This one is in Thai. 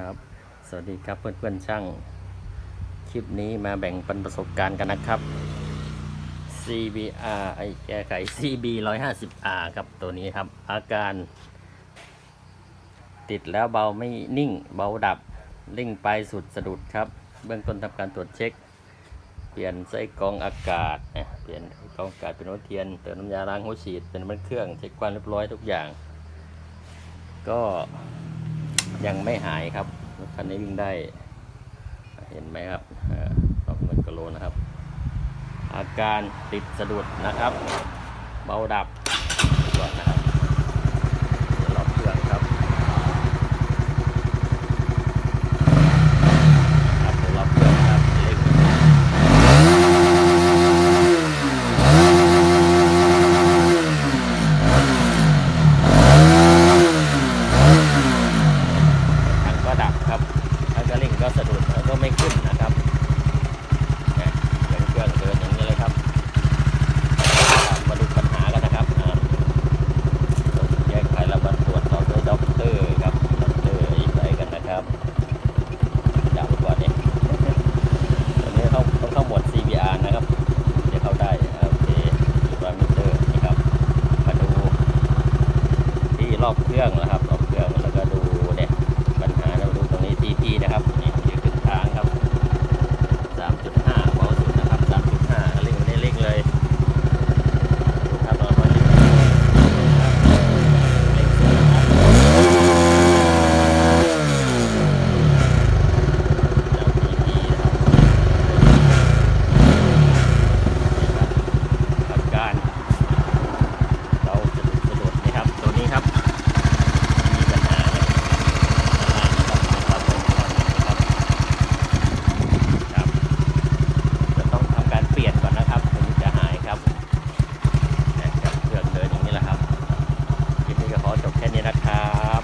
ครับ สวัสดีครับเพื่อนๆช่าง คลิปนี้มาแบ่งปันประสบการณ์กันนะครับ CBR ไอแก้ไข CB 150R ครับตัวนี้ครับ อาการติดแล้วเบาไม่นิ่ง เบาดับลิ่งไปสุดสะดุดครับ เบื้องต้นทำการตรวจเช็ค เปลี่ยนไส้กรองอากาศเปลี่ยนไส้กรองอากาศเป็นหัวเทียนเติมน้ำยาล้างหัวฉีดเป็นน้ำมันเครื่องเช็คความเรียบร้อยทุกอย่าง ก็ ยังไม่หายครับรถคันนี้วิ่งได้ เห็นไหมครับสองหมื่นกิโลนะครับ อาการติดสะดุดนะครับ เบาดับก่อนนะครับเดี๋ยวรอบเครื่องครับครับเดี๋ยวรอบเครื่องครับเล็กทังก็ดับครับแล้วก็เร่งก็สะดุดแล้วก็ไม่ขึ้นนะครับเนี่ยเสียงเครื่องเดินอย่างนี้เลยครับมาดูปัญหากันนะครับอ่า แยกไขและบรรตรวจสอบด้วยด็อกเตอร์ครับด็อกเตอร์อีกไปกันนะครับจับก่อนเนี่ยตอนนี้เข้า ต้องเข้าหมวด CBR นะครับจะเข้าได้โอเคดูพารามิเตอร์นี่ครับมาดูที่รอบเครื่องนะครับ จบแค่นี้นะครับ